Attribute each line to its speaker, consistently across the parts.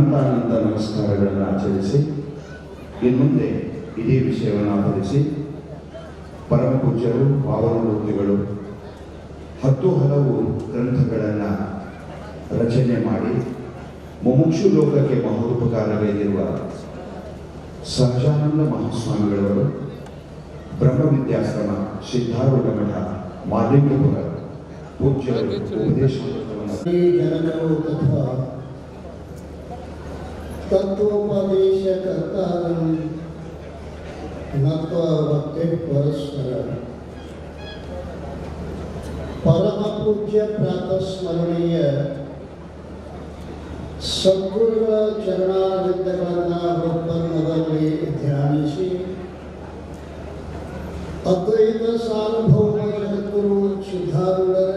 Speaker 1: ಅನಂತಾನಂತ ನಮಸ್ಕಾರಗಳನ್ನು ಆಚರಿಸಿ ಇನ್ನು ಮುಂದೆ ಇದೇ ವಿಷಯವನ್ನು ಆಧರಿಸಿ ಪರಮ ಪೂಜ್ಯರು ಪಾವನಮೂರ್ತಿಗಳು ಹತ್ತು ಹಲವು ಗ್ರಂಥಗಳನ್ನು ರಚನೆ ಮಾಡಿ ಮುಮುಕ್ಷು ಲೋಕಕ್ಕೆ ಮಹೋಪಕಾರಗೈದಿರುವ ಸಹಜಾನಂದ ಮಹಾಸ್ವಾಮಿಗಳವರು ಬ್ರಹ್ಮವಿದ್ಯಾಶ್ರಮ ಸಿದ್ಧಾರೂಢ ಮಠ ಮಾಲಿಂಗಪುರ ಪೂಜ್ಯರು ಉಪದೇಶವನ್ನು
Speaker 2: ಜನಕರು ತಥಾ ತತ್ವೋಪದೇಶಕರ್ತಾರಂ ನತ್ವ ಭಕ್ತಿ ಪರಸ್ಪರ ಪರಮ ಪೂಜ್ಯ ಪ್ರಾತಸ್ಮರಣೀಯ ಸದ್ಗುರುಗಳ ಚರಣಾರವಿಂದಗಳನ್ನು ಒಪ್ಪಂದದಲ್ಲಿ ಧ್ಯಾನಿಸಿ ಅದ್ವೈತ ಸಾರ್ವಭೌಮ ಜಗದ್ಗುರು ಸಿದ್ಧಾರೂಢರ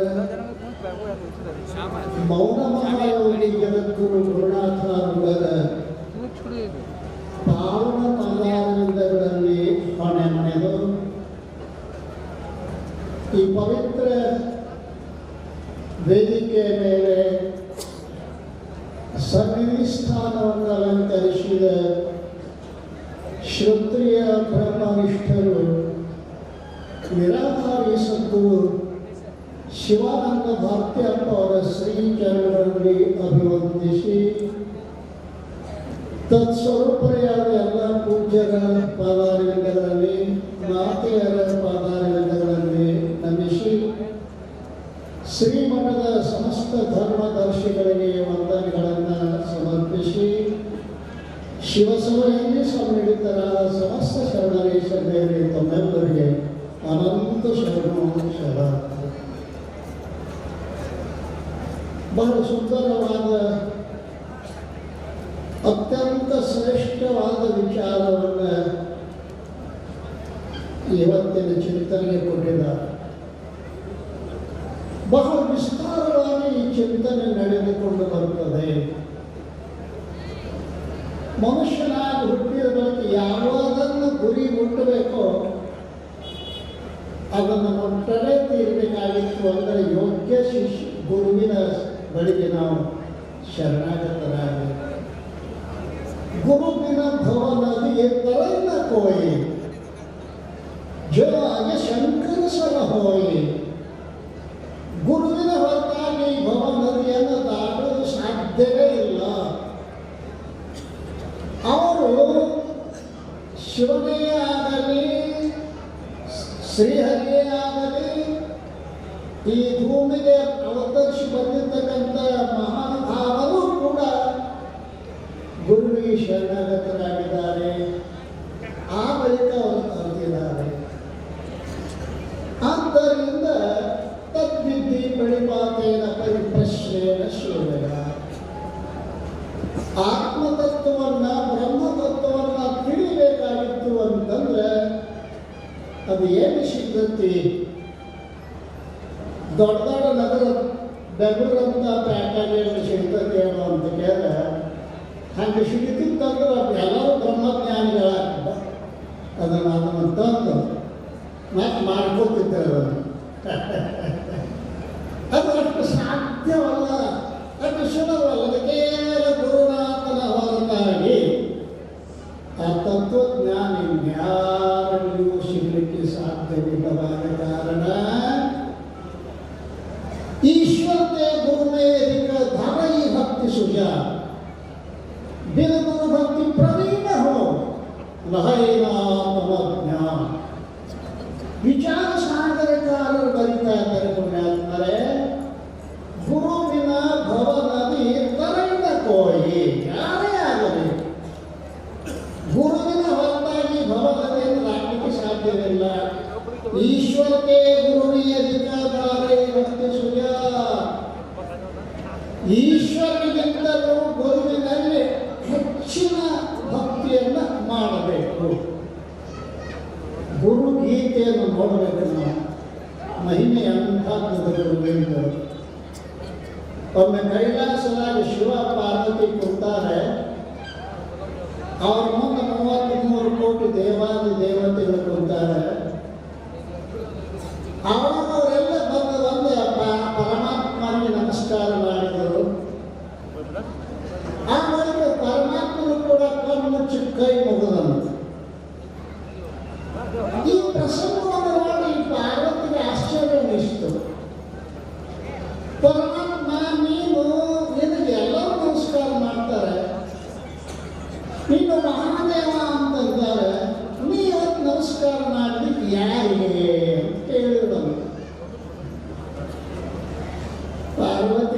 Speaker 2: ಮೌನ ಮಹಾಯೋಗಿ ಜಗದ್ಗುರು ಗುರುನಾಥಾರುಗಳ ಸದ್ಗುರು ಶಿವಾನಂದ ಭಾರತ್ಯಪ್ಪ ಅವರ ಶ್ರೀಚರಣರಲ್ಲಿ ಅಭಿವಂದಿಸಿ. ತತ್ಸ್ವರೂಪರೆಯಾದ ಎಲ್ಲ ಪೂಜ್ಯರ ಪಾದಾರವಿಂದಗಳಲ್ಲಿ, ಮಾತೆಯರ ಪಾದಾರವಿಂದಗಳಲ್ಲಿ ನಮಿಸಿ. ಶ್ರೀಮಠದ ಸಮಸ್ತ ಧರ್ಮದರ್ಶಿಗಳಿಗೆ ವಂದನೆಗಳನ್ನು ಸಮರ್ಪಿಸಿ. ಶಿವಸಭೆಯಲ್ಲಿ ಸಮ್ಮಿಳಿತರಾದ ಸಮಸ್ತ ಶರಣರೇಶ ತಮ್ಮೆಲ್ಲರಿಗೆ ಅನಂತ ಶರಣು ಬಹಳ ಸುಂದರವಾದ, ಅತ್ಯಂತ ಶ್ರೇಷ್ಠವಾದ ವಿಚಾರವನ್ನು ಇವತ್ತಿನ ಚಿಂತನೆಗೆ ಕೊಟ್ಟಿದ್ದಾರೆ ಬಹಳ ವಿಸ್ತಾರವಾಗಿ ಈ ಚಿಂತನೆ ನಡೆದುಕೊಂಡು ಬರುತ್ತದೆ. ಮನುಷ್ಯನಾಗಿ ಹುಟ್ಟಿದ ಬಳಿಕ ಯಾವುದನ್ನು ಗುರಿ ಮುಟ್ಟಬೇಕೋ. ಅದನ್ನು ಮುಟ್ಟಲೇ ತೀರಬೇಕಾಗಿತ್ತು ಅಂದರೆ ಯೋಗ್ಯ ಶಿಷ್ಯ ಗುರುವಿನ ಬಳಿಗೆ ನಾವು ಶರಣಾಗತರಾಗಬೇಕು ಗುರುವಿನ ಭವನದಿ ತರೈನ ಕೋಯಿ ಜೋ ಆಗೆ ಶಂಕರ ಸರ ಹೋಯಿ ಗುರುವಿನ ಶರಣಾಗತರಾಗಿದ್ದಾರೆ ಆ ಬಳಿಕ ಅವರು ಆದ್ದರಿಂದ ತದ್ವಿದ್ಧಿ ಪರಿಪಾತೇನ ಪರಿಪ್ರಶ್ನೇನ ಶೋಧನ ಆತ್ಮತತ್ವವನ್ನ, ಬ್ರಹ್ಮತತ್ವವನ್ನ ತಿಳಿಬೇಕಾಗಿತ್ತು ಅಂತಂದ್ರೆ, ಅದು ಏನು ಸಿದ್ಧತೆ? ದೊಡ್ಡ ದೊಡ್ಡ ನಗರ, ಬೆಂಗಳೂರಂತ ಪ್ಯಾಟರ್ನ್ ಸಿಗ್ತದೆ ಅನ್ನೋ ಅಂತ ಕೇಳಿದ್ರೆ ಹಂಗೆ ಸಿಗುತ್ತಿತ್ತಂದ್ರೆ ಎಲ್ಲರೂ ಬ್ರಹ್ಮಜ್ಞಾನಿಗಳಾಗ್ತದ ಅದನ್ನು ಅದನ್ನು ತಂದು ಮತ್ತೆ ಮಾಡ್ಕೋತಿದ್ದಾರೆ ಅದು बिन गुरु भक्ति प्रवीण हो ಲಹೈನಾತ್ಮಜ್ಞಾನ ವಿಚಾರ ಸಾಗರಕಾರರು ಬರೀತಾ ಇದ್ದಾರೆ ಪುಣ್ಯಾತ್ಮರೇ ಗುರುವಿನ ಭವನದಿ ತರಂಗ ಕೋಯಿ ಯಾರೇ ಆಗಲಿ ಗುರುವಿನ ಹೊರತಾಗಿ ಭವನದಿಯನ್ನು ದಾಟಲಿಕ್ಕೆ ಸಾಧ್ಯವಿಲ್ಲ ಈಶ್ವರಕ್ಕೆ ಗುರುವಿನ ಅಧಿಕಾರೇ ಭಕ್ತಿ ಸುಜ ಪಾರ್ವತಿ ಗೋವಿಂದ ಒಮ್ಮೆ ಕೈಲಾಸನಾಗಿ ಶಿವ ಪಾರ್ವತಿ ಕೊಡ್ತಾರೆ ಅವ್ರ ಮುಂದೆ ಮೂವತ್ತ್ಮೂರು ಕೋಟಿ ದೇವಾದಿ ದೇವತೆಗಳು ಕೊಡ್ತಾರೆ ಅವರವರೆಲ್ಲ ಬಂದು ಬಂದು ಪರಮಾತ್ಮನಿಗೆ ನಮಸ್ಕಾರ ಮಾಡಿದರು. ಆ ಬಳಿಕ ಪರಮಾತ್ಮನು ಕೂಡ ಕಣ್ಣು ಮುಚ್ಚಿ ಕೈ ಮುಗಿದನು.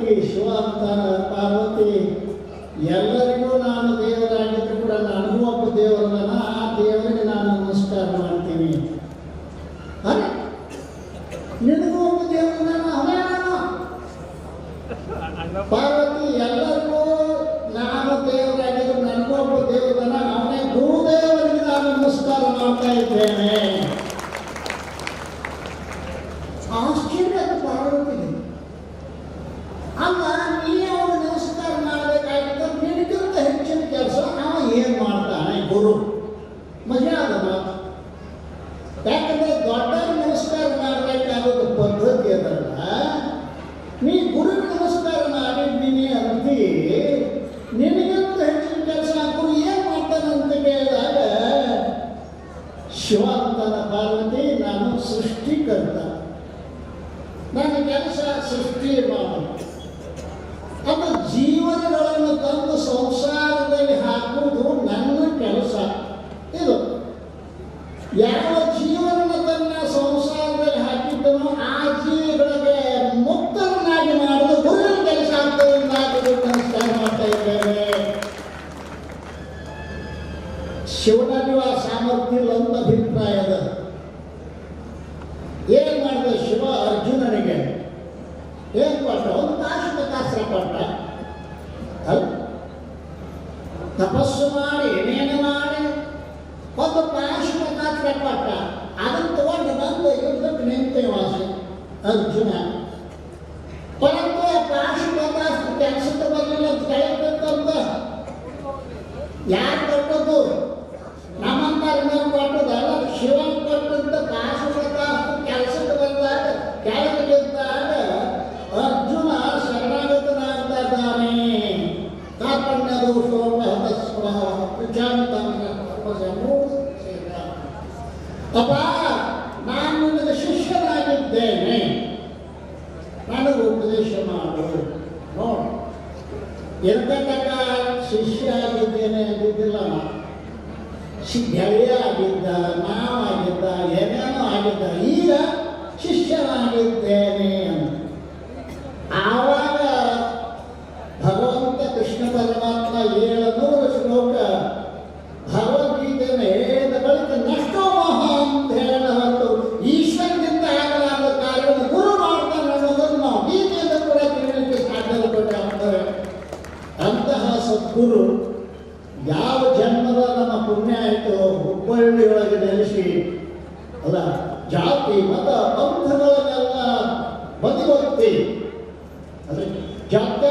Speaker 2: ಶಿವಲಿಂಗಿ ಶಿವಾವತಾರ ಪಾರ್ವತಿ ಎಲ್ಲರಿಗೂ ನಾನು ದೇವರಾಗಿದ್ದರೂ ಕೂಡ ನನಗೂ ಒಬ್ಬ ದೇವರನ್ನ ಆ ದೇವರಿಗೆ ನಾನು ನಮಸ್ಕಾರ ಮಾಡ್ತೀನಿ. ಅರೆ, ನಿನಗೂ ಒಬ್ಬ ದೇವರನ್ನ ಪಾರ್ವತಿ, ಎಲ್ಲರಿಗೂ ನಾನು ದೇವರಾಗಿದ್ದರೂ ನನಗೂ ಒಬ್ಬ ದೇವರನ್ನ ಅವನೇ ಭೂದೇವರಿಗೆ ನಾನು ನಮಸ್ಕಾರ ಮಾಡ್ತಾ ಇದ್ದೇನೆ. शिवावतारा पार्वती नाम सृष्टी करता ನಾನು ಕೆಲಸ ಸೃಷ್ಟಿ ಮಾಡೋಣ ತಪಸ್ಸು ಮಾಡಿ ಏನೇನು ಮಾಡಿ ಒಬ್ಬ ಪಾಶುಪತಾತ್ರೆ ಕೊಟ್ಟ ಅದನ್ನು ತಗೊಂಡು ಬಂದು ಯುದ್ಧಕ್ಕೆ ನಿಂತೇವಾಸಿ ಅರ್ಜುನ ಪರಂತು ಪಾಶುಪತಾಸ್ತ್ರ ಕೆಲಸ ನನಗೆ ಉಪದೇಶ ಮಾಡು. ನೋಡು. ಇರ್ತಕ್ಕಂಥ ಶಿಷ್ಯ ಆಗಿದ್ದೇನೆ ಅಂದಿದ್ದಿಲ್ಲ ಗೆಳೆಯ ಆಗಿದ್ದ ನಾವಾಗಿದ್ದ ಏನೇನೋ ಆಗಿದ್ದ, ಈಗ ಶಿಷ್ಯನಾಗಿದ್ದೇನೆ ಅಂತ. ಆವಾಗ ವರ್ಣಿಯೊಳಗೆ ನೆಲೆಸಿ ಅಲ್ಲ ಜಾತಿ ಮತ ಪಂಥಗಳನ್ನೆಲ್ಲ ಬದಿಗೊತ್ತಿ ಅಂದರೆ ಜಾತ್ಯ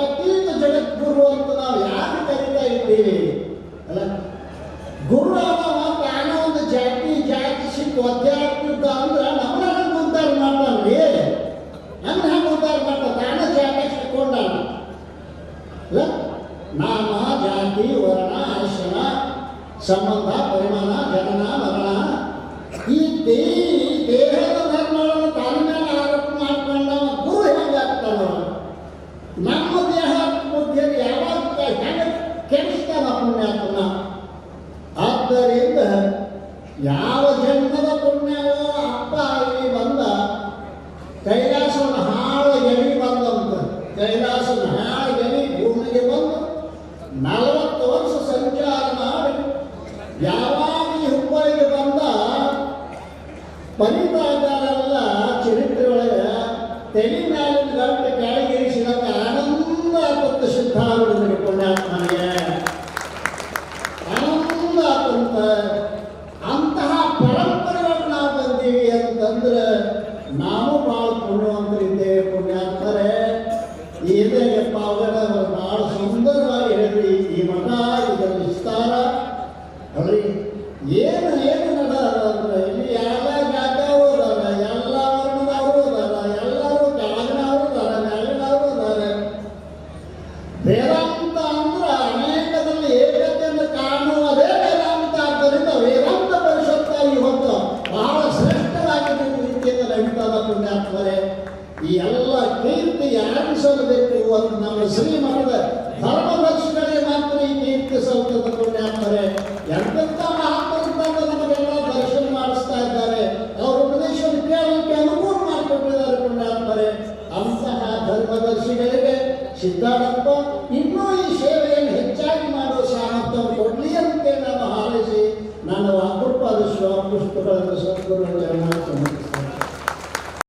Speaker 2: ಸಂಬಂಧ ಪರಿಮಾಣ ಜನನ ಮರಣ. ಈ ದೇ, ದೇಹದ ಧರ್ಮಗಳನ್ನು ತನ್ನ ಮೇಲೆ ಆರೋಪ ಮಾಡ್ಕೊಂಡ ಗುರು ಹೆಂಗಾಗ್ತಾನ ನಮ್ಮ ದೇಹ ಬುದ್ಧಿಯಲ್ಲಿ ಯಾವಾಗ ಹೆಂಗೆ ಕೆಡಿಸ್ತಾನ ಪುಣ್ಯಾತ್ಮನ ಆದ್ದರಿಂದ ಯಾವ ಜನ್ಮದ Marina ಸಲ್ಲಬೇಕು ಅಂತ ನಮ್ಮ ಶ್ರೀಮಠದ ಧರ್ಮದರ್ಶಿಗಳಿಗೆ ಮಾತ್ರ ಈ ಕೀರ್ತಿ ಸಲ್ತದ ಪುಣ್ಯಾತ್ಮರೆ ಎಂತೆಂಥ ಮಹಾತ್ಮರಿದ್ದಾಗ ನಮಗೆಲ್ಲ ದರ್ಶನ ಮಾಡಿಸ್ತಾ ಇದ್ದಾರೆ. ಅವರ ಉಪದೇಶ ಕೇಳಲಿಕ್ಕೆ ಅನುಕೂಲ ಮಾಡಿಕೊಟ್ಟಿದ್ದಾರೆ ಪುಣ್ಯಾತ್ಮರೆ ಅಂತಹ ಧರ್ಮದರ್ಶಿಗಳಿಗೆ ಸಿದ್ಧಾರಪ್ಪ